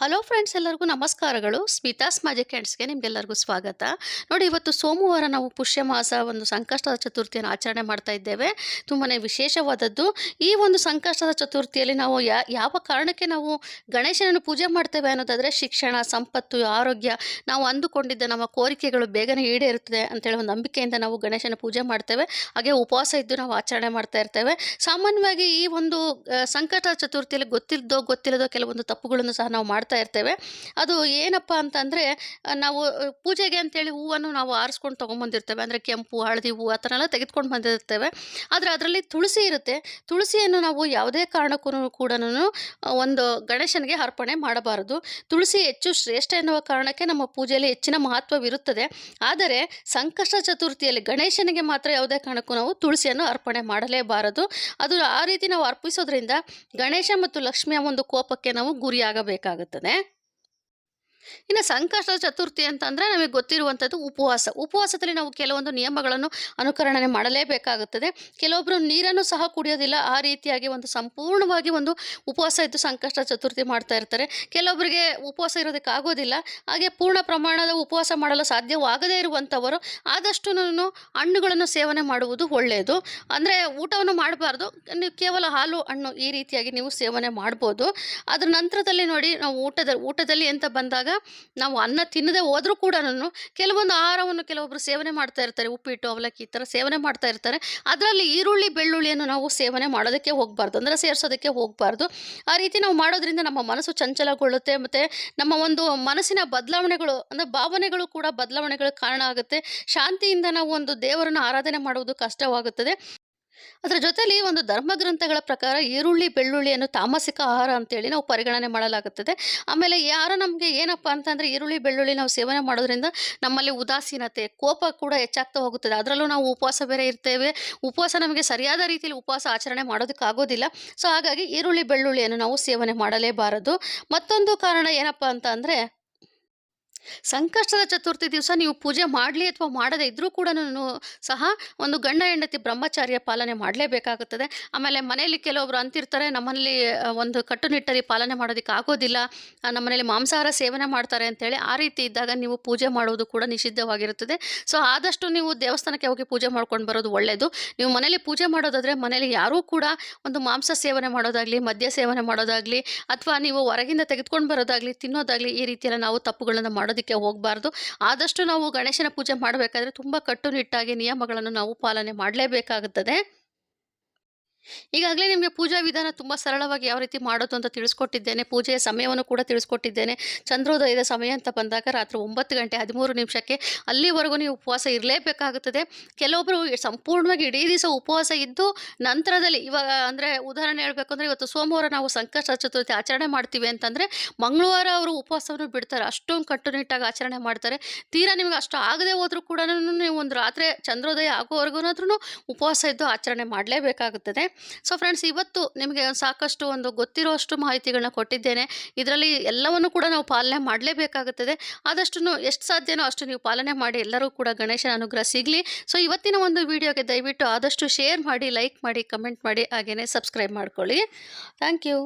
Hello friends ಎಲ್ಲರಿಗೂ ನಮಸ್ಕಾರಗಳು. Smitha's magic ಹ್ಯಾಂಡ್ಸ್ಗೆ ನಿಮಗೆಲ್ಲರಿಗೂ ಸ್ವಾಗತ. ನೋಡಿ, ಇವತ್ತು ಸೋಮವಾರ ನಾವು ಪುಷ್ಯ ಮಾಸ ಒಂದು ಸಂಕಷ್ಟದ ಚತುರ್ಥಿಯನ್ನು ಆಚರಣೆ ಮಾಡ್ತಾ ಇದ್ದೇವೆ. ತುಂಬಾ ವಿಶೇಷವಾದದ್ದು. ಈ ಒಂದು ಸಂಕಷ್ಟದ ಚತುರ್ಥಿಯಲ್ಲಿ ನಾವು ಯಾವ ಕಾರಣಕ್ಕೆ ನಾವು ಗಣೇಶನನ್ನು ಪೂಜೆ ಮಾಡ್ತೇವೆ ಅನ್ನೋದಾದರೆ ಶಿಕ್ಷಣ, ಸಂಪತ್ತು, ಆರೋಗ್ಯ. ನಾವು ಅಂದುಕೊಂಡಿದ್ದ ನಮ್ಮ ಕೋರಿಕೆಗಳು ಬೇಗನೆ ಈಡೇರುತ್ತದೆ ಅಂತೇಳಿ ಒಂದು ನಂಬಿಕೆಯಿಂದ ನಾವು ಗಣೇಶನ ಪೂಜೆ ಮಾಡ್ತೇವೆ. ಹಾಗೆ ಉಪವಾಸ ಇದ್ದು ನಾವು ಆಚರಣೆ ಮಾಡ್ತಾ ಇರ್ತೇವೆ. ಸಾಮಾನ್ಯವಾಗಿ ಈ ಒಂದು ಸಂಕಷ್ಟದ ಚತುರ್ಥಿಯಲ್ಲಿ ಗೊತ್ತಿಲ್ಲದೋ ಗೊತ್ತಿಲ್ಲದೋ ಕೆಲವೊಂದು ತಪ್ಪುಗಳನ್ನು ಸಹ ನಾವು ಮಾಡ್ತಾ ಇರ್ತೇವೆ. ಅದು ಏನಪ್ಪ ಅಂತಂದರೆ ನಾವು ಪೂಜೆಗೆ ಅಂತೇಳಿ ಹೂವನ್ನು ನಾವು ಆರಿಸ್ಕೊಂಡು ತೊಗೊಂಬಂದಿರ್ತೇವೆ ಅಂದರೆ ಕೆಂಪು, ಹಳದಿ ಹೂವು, ಆ ಥರ ಎಲ್ಲ ತೆಗೆದುಕೊಂಡು ಬಂದಿರ್ತೇವೆ. ಆದರೆ ಅದರಲ್ಲಿ ತುಳಸಿ ಇರುತ್ತೆ. ತುಳಸಿಯನ್ನು ನಾವು ಯಾವುದೇ ಕಾರಣಕ್ಕೂ ಕೂಡ ಒಂದು ಗಣೇಶನಿಗೆ ಅರ್ಪಣೆ ಮಾಡಬಾರದು. ತುಳಸಿ ಹೆಚ್ಚು ಶ್ರೇಷ್ಠ ಎನ್ನುವ ಕಾರಣಕ್ಕೆ ನಮ್ಮ ಪೂಜೆಯಲ್ಲಿ ಹೆಚ್ಚಿನ ಮಹತ್ವವಿರುತ್ತದೆ. ಆದರೆ ಸಂಕಷ್ಟ ಚತುರ್ಥಿಯಲ್ಲಿ ಗಣೇಶನಿಗೆ ಮಾತ್ರ ಯಾವುದೇ ಕಾರಣಕ್ಕೂ ನಾವು ತುಳಸಿಯನ್ನು ಅರ್ಪಣೆ ಮಾಡಲೇಬಾರದು. ಅದು ಆ ರೀತಿ ನಾವು ಅರ್ಪಿಸೋದ್ರಿಂದ ಗಣೇಶ ಮತ್ತು ಲಕ್ಷ್ಮಿಯ ಒಂದು ಕೋಪಕ್ಕೆ ನಾವು ಗುರಿಯಾಗಬೇಕಾಗುತ್ತದೆ. ね。ಇನ್ನು ಸಂಕಷ್ಟ ಚತುರ್ಥಿ ಅಂತಂದರೆ ನಮಗೆ ಗೊತ್ತಿರುವಂಥದ್ದು ಉಪವಾಸ. ಉಪವಾಸದಲ್ಲಿ ನಾವು ಕೆಲವೊಂದು ನಿಯಮಗಳನ್ನು ಅನುಕರಣೆ ಮಾಡಲೇಬೇಕಾಗುತ್ತದೆ. ಕೆಲವೊಬ್ಬರು ನೀರನ್ನು ಸಹ ಕುಡಿಯೋದಿಲ್ಲ. ಆ ರೀತಿಯಾಗಿ ಒಂದು ಸಂಪೂರ್ಣವಾಗಿ ಒಂದು ಉಪವಾಸ ಇದ್ದು ಸಂಕಷ್ಟ ಚತುರ್ಥಿ ಮಾಡ್ತಾ ಇರ್ತಾರೆ. ಕೆಲವೊಬ್ಬರಿಗೆ ಉಪವಾಸ ಇರೋದಕ್ಕಾಗೋದಿಲ್ಲ ಹಾಗೆ ಪೂರ್ಣ ಪ್ರಮಾಣದ ಉಪವಾಸ ಮಾಡಲು ಸಾಧ್ಯವಾಗದೇ ಇರುವಂಥವರು ಆದಷ್ಟು ಹಣ್ಣುಗಳನ್ನು ಸೇವನೆ ಮಾಡುವುದು ಒಳ್ಳೆಯದು. ಅಂದರೆ ಊಟವನ್ನು ಮಾಡಬಾರ್ದು. ನೀವು ಕೇವಲ ಹಾಲು, ಹಣ್ಣು ಈ ರೀತಿಯಾಗಿ ನೀವು ಸೇವನೆ ಮಾಡ್ಬೋದು. ಅದ್ರ ನಂತರದಲ್ಲಿ ನೋಡಿ ನಾವು ಊಟದ, ಊಟದಲ್ಲಿ ಅಂತ ಬಂದಾಗ ನಾವು ಅನ್ನ ತಿನ್ನದೆ ಹೋದರೂ ಕೂಡ ನಾನು ಕೆಲವೊಂದು ಆಹಾರವನ್ನು ಕೆಲವೊಬ್ಬರು ಸೇವನೆ ಮಾಡ್ತಾ ಇರ್ತಾರೆ. ಉಪ್ಪಿಟ್ಟು, ಅವಲಕ್ಕಿ ಈ ಥರ ಸೇವನೆ ಮಾಡ್ತಾ ಇರ್ತಾರೆ. ಅದರಲ್ಲಿ ಈರುಳ್ಳಿ, ಬೆಳ್ಳುಳ್ಳಿಯನ್ನು ನಾವು ಸೇವನೆ ಮಾಡೋದಕ್ಕೆ ಹೋಗಬಾರ್ದು. ಅಂದರೆ ಸೇರಿಸೋದಕ್ಕೆ ಹೋಗಬಾರ್ದು. ಆ ರೀತಿ ನಾವು ಮಾಡೋದ್ರಿಂದ ನಮ್ಮ ಮನಸ್ಸು ಚಂಚಲಗೊಳ್ಳುತ್ತೆ. ಮತ್ತು ನಮ್ಮ ಒಂದು ಮನಸ್ಸಿನ ಬದಲಾವಣೆಗಳು, ಅಂದರೆ ಭಾವನೆಗಳು ಕೂಡ ಬದಲಾವಣೆಗಳು ಕಾರಣ ಆಗುತ್ತೆ. ಶಾಂತಿಯಿಂದ ನಾವು ಒಂದು ದೇವರನ್ನು ಆರಾಧನೆ ಮಾಡುವುದು ಕಷ್ಟವಾಗುತ್ತದೆ. ಅದರ ಜೊತೆಯಲ್ಲಿ ಒಂದು ಧರ್ಮ ಗ್ರಂಥಗಳ ಪ್ರಕಾರ ಈರುಳ್ಳಿ ಬೆಳ್ಳುಳ್ಳಿಯನ್ನು ತಾಮಸಿಕ ಆಹಾರ ಅಂತೇಳಿ ನಾವು ಪರಿಗಣನೆ ಮಾಡಲಾಗುತ್ತದೆ. ಆಮೇಲೆ ಯಾರು ನಮಗೆ ಏನಪ್ಪ ಅಂತಂದರೆ ಈರುಳ್ಳಿ, ಬೆಳ್ಳುಳ್ಳಿ ನಾವು ಸೇವನೆ ಮಾಡೋದ್ರಿಂದ ನಮ್ಮಲ್ಲಿ ಉದಾಸೀನತೆ, ಕೋಪ ಕೂಡ ಹೆಚ್ಚಾಗ್ತಾ ಹೋಗುತ್ತದೆ. ಅದರಲ್ಲೂ ನಾವು ಉಪವಾಸ ಬೇರೆ ಇರ್ತೇವೆ. ಉಪವಾಸ ನಮಗೆ ಸರಿಯಾದ ರೀತಿಯಲ್ಲಿ ಉಪವಾಸ ಆಚರಣೆ ಮಾಡೋದಕ್ಕಾಗೋದಿಲ್ಲ ಸೊ ಹಾಗಾಗಿ ಈರುಳ್ಳಿ, ಬೆಳ್ಳುಳ್ಳಿಯನ್ನು ನಾವು ಸೇವನೆ ಮಾಡಲೇಬಾರದು. ಮತ್ತೊಂದು ಕಾರಣ ಏನಪ್ಪ ಅಂತ ಅಂದರೆ ಸಂಕಷ್ಟದ ಚತುರ್ಥಿ ದಿವಸ ನೀವು ಪೂಜೆ ಮಾಡಲಿ ಅಥವಾ ಮಾಡದೇ ಇದ್ದರೂ ಕೂಡ ಸಹ ಒಂದು ಗಂಡ ಹೆಂಡತಿ ಬ್ರಹ್ಮಚಾರ್ಯ ಪಾಲನೆ ಮಾಡಲೇಬೇಕಾಗುತ್ತದೆ. ಆಮೇಲೆ ಮನೆಯಲ್ಲಿ ಕೆಲವೊಬ್ರು ಅಂತಿರ್ತಾರೆ, ನಮ್ಮಲ್ಲಿ ಒಂದು ಕಟ್ಟುನಿಟ್ಟಲ್ಲಿ ಪಾಲನೆ ಮಾಡೋದಕ್ಕೆ ಆಗೋದಿಲ್ಲ. ನಮ್ಮನೇಲಿ ಮಾಂಸಾಹಾರ ಸೇವನೆ ಮಾಡ್ತಾರೆ ಅಂತೇಳಿ ಆ ರೀತಿ ಇದ್ದಾಗ ನೀವು ಪೂಜೆ ಮಾಡುವುದು ಕೂಡ ನಿಷಿದ್ಧವಾಗಿರುತ್ತದೆ. ಸೊ, ಆದಷ್ಟು ನೀವು ದೇವಸ್ಥಾನಕ್ಕೆ ಹೋಗಿ ಪೂಜೆ ಮಾಡ್ಕೊಂಡು ಬರೋದು ಒಳ್ಳೆಯದು ನೀವು ಮನೇಲಿ ಪೂಜೆ ಮಾಡೋದಾದರೆ ಮನೇಲಿ ಯಾರೂ ಕೂಡ ಒಂದು ಮಾಂಸ ಸೇವನೆ ಮಾಡೋದಾಗಲಿ, ಮದ್ಯ ಸೇವನೆ ಮಾಡೋದಾಗಲಿ, ಅಥವಾ ನೀವು ಹೊರಗಿಂದ ತೆಗೆದುಕೊಂಡು ಬರೋದಾಗಲಿ, ತಿನ್ನೋದಾಗಲಿ ಈ ರೀತಿಯೆಲ್ಲ ನಾವು ತಪ್ಪುಗಳನ್ನು ಮಾಡೋದಕ್ಕೆ ಹೋಗಬಾರ್ದು. ಆದಷ್ಟು ನಾವು ಗಣೇಶನ ಪೂಜೆ ಮಾಡಬೇಕಾದ್ರೆ ತುಂಬ ಕಟ್ಟುನಿಟ್ಟಾಗಿ ನಿಯಮಗಳನ್ನು ನಾವು ಪಾಲನೆ ಮಾಡಲೇಬೇಕಾಗುತ್ತದೆ. ಈಗಾಗಲೇ ನಿಮಗೆ ಪೂಜಾ ವಿಧಾನ ತುಂಬ ಸರಳವಾಗಿ ಯಾವ ರೀತಿ ಮಾಡೋದು ಅಂತ ತಿಳಿಸ್ಕೊಟ್ಟಿದ್ದೇನೆ. ಪೂಜೆಯ ಸಮಯವನ್ನು ಕೂಡ ತಿಳಿಸ್ಕೊಟ್ಟಿದ್ದೇನೆ. ಚಂದ್ರೋದಯದ ಸಮಯ ಅಂತ ಬಂದಾಗ ರಾತ್ರಿ ಒಂಬತ್ತು ಗಂಟೆ ಹದಿಮೂರು ನಿಮಿಷಕ್ಕೆ ಅಲ್ಲಿವರೆಗೂ ನೀವು ಉಪವಾಸ ಇರಲೇಬೇಕಾಗುತ್ತದೆ. ಕೆಲವೊಬ್ಬರು ಸಂಪೂರ್ಣವಾಗಿ ಇಡೀ ದಿವಸ ಉಪವಾಸ ಇದ್ದು ನಂತರದಲ್ಲಿ ಇವಾಗ ಅಂದರೆ ಉದಾಹರಣೆ ಹೇಳಬೇಕು ಅಂದರೆ ಇವತ್ತು ಸೋಮವಾರ ನಾವು ಸಂಕಷ್ಟ ಚತುರ್ಥಿ ಆಚರಣೆ ಮಾಡ್ತೀವಿ ಅಂತಂದರೆ ಮಂಗಳವಾರ ಅವರು ಉಪವಾಸವನ್ನು ಬಿಡ್ತಾರೆ. ಅಷ್ಟೊಂದು ಕಟ್ಟುನಿಟ್ಟಾಗಿ ಆಚರಣೆ ಮಾಡ್ತಾರೆ. ತೀರಾ ನಿಮಗೆ ಅಷ್ಟು ಆಗದೆ ಹೋದರೂ ಕೂಡ ನೀವು ಒಂದು ರಾತ್ರಿ ಚಂದ್ರೋದಯ ಆಗೋವರೆಗೂ ಉಪವಾಸ ಇದ್ದು ಆಚರಣೆ ಮಾಡಲೇಬೇಕಾಗುತ್ತದೆ. ಸೊ ಫ್ರೆಂಡ್ಸ್ ಇವತ್ತು ನಿಮಗೆ ಸಾಕಷ್ಟು ಒಂದು ಗೊತ್ತಿರೋಷ್ಟು ಮಾಹಿತಿಗಳನ್ನ ಕೊಟ್ಟಿದ್ದೇನೆ. ಇದರಲ್ಲಿ ಎಲ್ಲವನ್ನು ಕೂಡ ನಾವು ಪಾಲನೆ ಮಾಡಲೇಬೇಕಾಗುತ್ತದೆ. ಆದಷ್ಟು ಎಷ್ಟು ಸಾಧ್ಯನೋ ಅಷ್ಟು ನೀವು ಪಾಲನೆ ಮಾಡಿ, ಎಲ್ಲರೂ ಕೂಡ ಗಣೇಶನ ಅನುಗ್ರಹ ಸಿಗಲಿ. ಸೊ ಇವತ್ತಿನ ಒಂದು ವಿಡಿಯೋಗೆ ದಯವಿಟ್ಟು ಆದಷ್ಟು ಶೇರ್ ಮಾಡಿ ಲೈಕ್ ಮಾಡಿ ಕಮೆಂಟ್ ಮಾಡಿ ಹಾಗೆಯೇ ಸಬ್ಸ್ಕ್ರೈಬ್ ಮಾಡ್ಕೊಳ್ಳಿ. Thank you